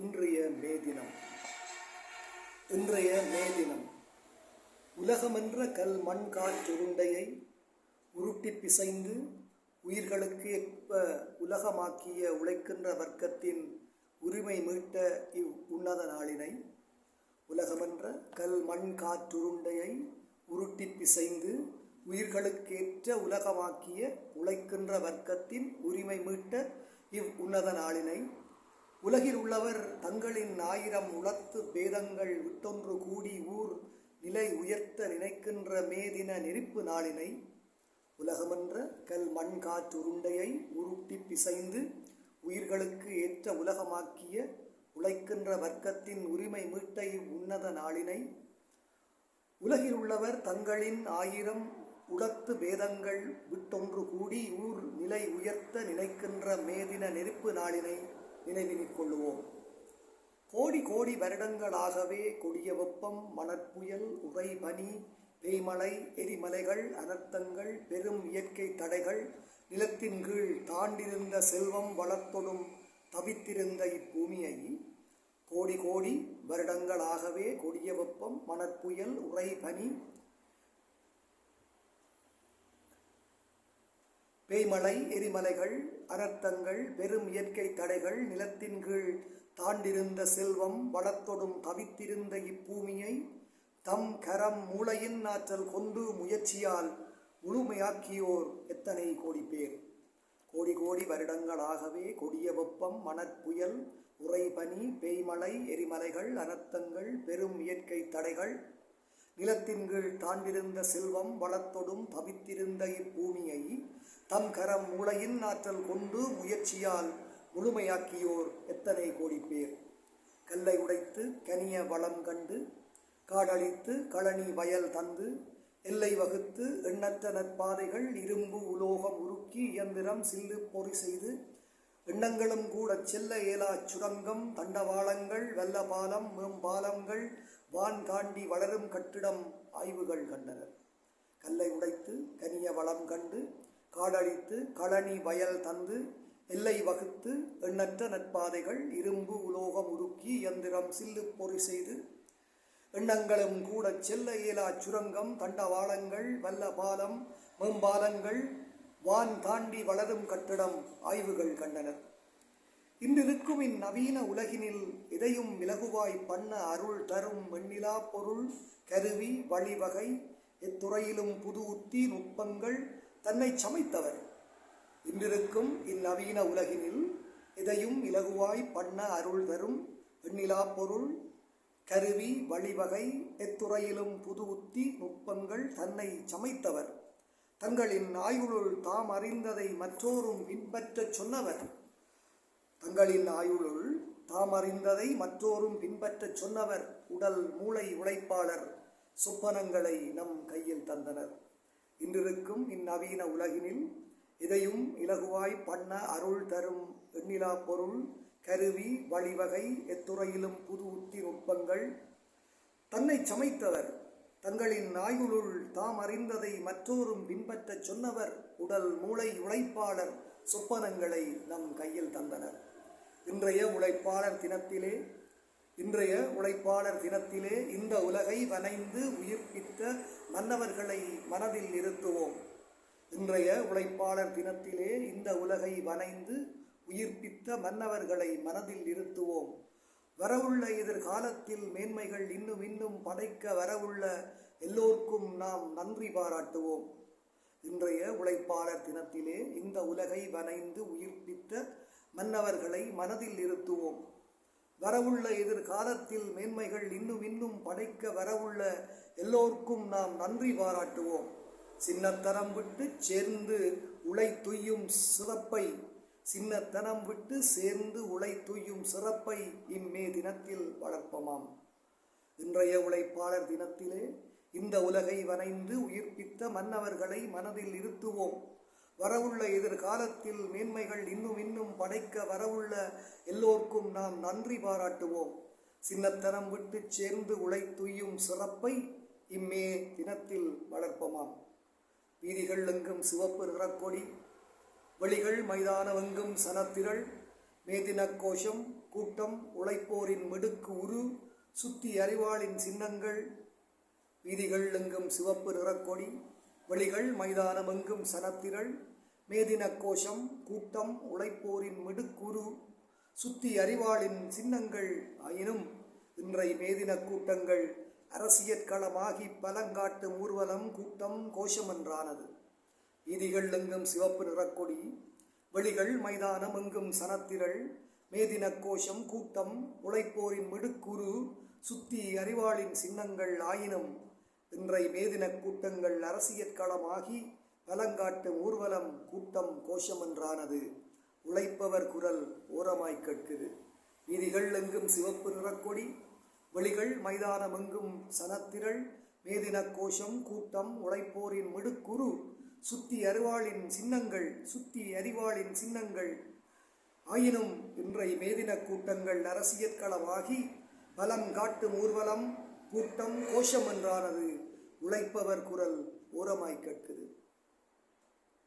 இன்றைய மே தினம். இன்றைய மே தினம். உலகமென்ற கல் மண் காற்றுருண்டையை உருட்டி பிசைந்து உயிர்களுக்கு ஏற்ப உலகமாக்கிய உழைக்கின்ற வர்க்கத்தின் உரிமை மீட்ட இவ் உன்னத நாளினை உலகமென்ற கல் மண் காற்றுருண்டையை உருட்டி பிசைந்து உயிர்களுக்கேற்ற உலகமாக்கிய உழைக்கின்ற வர்க்கத்தின் உரிமை மீட்ட இவ் உன்னத நாளினை உலகில் உள்ளவர் தங்களின் ஆயிரம் உளத்து பேதங்கள் விட்டொன்று கூடி ஊர் நிலை உயர்த்த நினைக்கின்ற மேதின நெருப்பு நாளினை உலகமன்ற கல் மண் காற்றுருண்டையை உருட்டி பிசைந்து உயிர்களுக்கு ஏற்ற உலகமாக்கிய உழைக்கின்ற வர்க்கத்தின் உரிமை மீட்டை உன்னத நாளினை உலகில் உள்ளவர் தங்களின் ஆயிரம் உடத்து பேதங்கள் விட்டொன்று கூடி ஊர் நிலை உயர்த்த நினைக்கின்ற மேதின நெருப்பு நாளினை நினைவினிக் கொள்ளுவோம் கோடி கோடி வருடங்களாகவே கொடிய வெப்பம் மணற்புயல் உறை பனி பேய்மலை எரிமலைகள் அனர்த்தங்கள் பெரும் இயற்கை தடைகள் நிலத்தின் கீழ் தாண்டிருந்த செல்வம் வளர்த்தொடும் தவித்திருந்த இப்பூமியை கோடி கோடி வருடங்களாகவே கொடிய வெப்பம் மணற்புயல் உறை பனி பேய்மலை எரிமலைகள் அனர்த்தங்கள் பெரும் இயற்கை தடைகள் நிலத்தின் கீழ் தாண்டிருந்த செல்வம் வளத்தொடும் தவித்திருந்த இப்பூமியை தம் கரம் மூளையின் ஆற்றல் கொண்டு முயற்சியால் முழுமையாக்கியோர் எத்தனை கோடி பேர்? கோடி கோடி வருடங்களாகவே கொடிய வெப்பம் மணற்புயல் உறைபனி பேய்மலை எரிமலைகள் அனர்த்தங்கள் பெரும் இயற்கை தடைகள் நிலத்தின் கீழ் தாண்டிருந்த செல்வம் வளத்தொடும் தவித்திருந்த இப்பூமியை தம் கரம் மூளையின் ஆற்றல் கொண்டு முயற்சியால் முழுமையாக்கியோர் எத்தனை கோடி பேர்? கல்லை உடைத்து கனிய வளம் கண்டு காடழித்து களனி வயல் தந்து எல்லை வகுத்து எண்ணற்ற நற்பாதைகள் இரும்பு உலோகம் உருக்கி இயந்திரம் சில்லு பொறி செய்து எண்ணங்களும் கூட செல்ல இயலா சுரங்கம் தண்டவாளங்கள் வெள்ளபாலம் மேம்பாலங்கள் வான் தாண்டி வளரும் கட்டிடம் ஆய்வுகள் கண்டனர். கல்லை உடைத்து கனிய வளம் கண்டு காடழித்து களனி வயல் தந்து எல்லை வகுத்து எண்ணற்ற நற்பாதைகள் இரும்பு உலோகம் உருக்கி இயந்திரம் சில்லு பொறி செய்து எண்ணங்களும் கூட செல்ல இயலா சுரங்கம் தண்டவாளங்கள் வல்ல பாலம் மேம்பாலங்கள் வான் தாண்டி வளரும் கட்டிடம் ஆய்வுகள் கண்டனர். இன்றிருக்கும் இந்நவீன உலகினில் இதையும் இலகுவாய் பண்ண அருள் தரும் வெண்ணிலா பொருள் கருவி வழிவகை எத்துறையிலும் புது உத்தி நுட்பங்கள் தன்னை சமைத்தவர். இன்றிருக்கும் இந்நவீன உலகினில் இதையும் இலகுவாய் பண்ண அருள் தரும் வெண்ணிலா பொருள் கருவி வழிவகை எத்துறையிலும் புது உத்தி நுட்பங்கள் தன்னை சமைத்தவர். தங்களின் ஆயுளுள் தாம் அறிந்ததை மற்றோரும் பின்பற்றச் சொன்னவர். தங்களின் ஆயுளுள் தாம் அறிந்ததை மற்றோரும் பின்பற்றச் சொன்னவர் உடல் மூளை உழைப்பாளர் சொப்பனங்களை நம் கையில் தந்தனர். இன்றிருக்கும் இந்நவீன உலகினில் இதையும் இலகுவாய் பண்ண அருள் தரும் எண்ணிலா பொருள் கருவி வழிவகை எத்துறையிலும் புது உத்தி நுட்பங்கள். தன்னை சமைத்தவர் தங்களின் ஆயுளுள் தாம் அறிந்ததை மற்றோரும் பின்பற்றச் சொன்னவர் உடல் மூளை உழைப்பாளர் சொப்பனங்களை நம் கையில் தந்தனர். இன்றைய உழைப்பாளர் தினத்திலே இன்றைய உழைப்பாளர் தினத்திலே இந்த உலகை வனைந்து உயிர்ப்பித்த மன்னவர்களை மனதில் நிறுத்துவோம். இன்றைய உழைப்பாளர் தினத்திலே இந்த உலகை வனைந்து உயிர்ப்பித்த மன்னவர்களை மனதில் நிறுத்துவோம். வரவுள்ள எதிர்காலத்தில் மேன்மைகள் இன்னும் இன்னும் படைக்க வரவுள்ள எல்லோருக்கும் நாம் நன்றி பாராட்டுவோம். இன்றைய உழைப்பாளர் தினத்திலே இந்த உலகை வனைந்து உயிர்ப்பித்த மன்னவர்களை மனதில் இருத்துவோம் வரவுள்ள எதிர்காலத்தில் மேன்மைகள் இன்னும் இன்னும் படைக்க வரவுள்ள எல்லோருக்கும் நாம் நன்றி பாராட்டுவோம். சின்னத்தனம் விட்டு சேர்ந்து உழை துய்யும் சிறப்பை சின்னத்தனம் விட்டு சேர்ந்து உழை துய்யும் சிறப்பை இம்மே தினத்தில் வளர்ப்பமாம். இன்றைய உழைப்பாளர் தினத்திலே இந்த உலகை வனைந்து உயிர்ப்பித்த மன்னவர்களை மனதில் இருத்துவோம். வரவுள்ள எதிர்காலத்தில் மேன்மைகள் இன்னும் இன்னும் படைக்க வரவுள்ள எல்லோருக்கும் நாம் நன்றி பாராட்டுவோம். சின்னத்தனம் விட்டு சேர்ந்து உழை சிறப்பை இம்மே தினத்தில் வளர்ப்பமாம். வீதிகள் எங்கும் சிவப்பு நிறக்கொடி வெளிகள் மைதானமெங்கும் சனத்திரள் மேதின கோஷம் கூட்டம் உழைப்போரின் மிடுக்கு உரு சுத்தி அறிவாளின் சின்னங்கள் வீதிகள் எங்கும் சிவப்பு நிறக்கொடி வெளிகள் மைதானமெங்கும் சனத்திரள் மேதின கோஷம் கூட்டம் உழைப்போரின் மிடுக்குரு சுத்தி அறிவாளின் சின்னங்கள் ஆயினும் இன்றை மேதினக் கூட்டங்கள் அரசியற்களமாகி பலங்காட்டும் ஊர்வலம் கூட்டம் கோஷமென்றானது வீதிகள் எங்கும் சிவப்பு நிறக்கொடி வெளிகள் மைதானம் எங்கும் சனத்திரள் மேதின கோஷம் கூட்டம் உழைப்போரின் மிடுக்குரு சுத்தி அறிவாளின் சின்னங்கள் ஆயினும் இன்றை மேதின கூட்டங்கள் அரசியற்களமாகி பலங்காட்டு ஊர்வலம் கூட்டம் கோஷமன்றானது. உழைப்பவர் குரல் ஓரமாய்க் கேட்குது. வீதிகள் எங்கும் சிவப்பு நிறக்கொடி வெளிகள் மைதானம் எங்கும் சனத்திரள் மேதினக் கோஷம் கூட்டம் உழைப்போரின் மிடுக்குரு சுத்தி அறிவாளின் சின்னங்கள் சுத்தி அறிவாளின் சின்னங்கள். ஆயினும் இன்றைய மேதின கூட்டங்கள் அரசியற்களமாகி பலம் காட்டும் ஊர்வலம் கூட்டம் கோஷம் என்றானது உழைப்பவர் குரல் ஓரமாய் கேட்குது.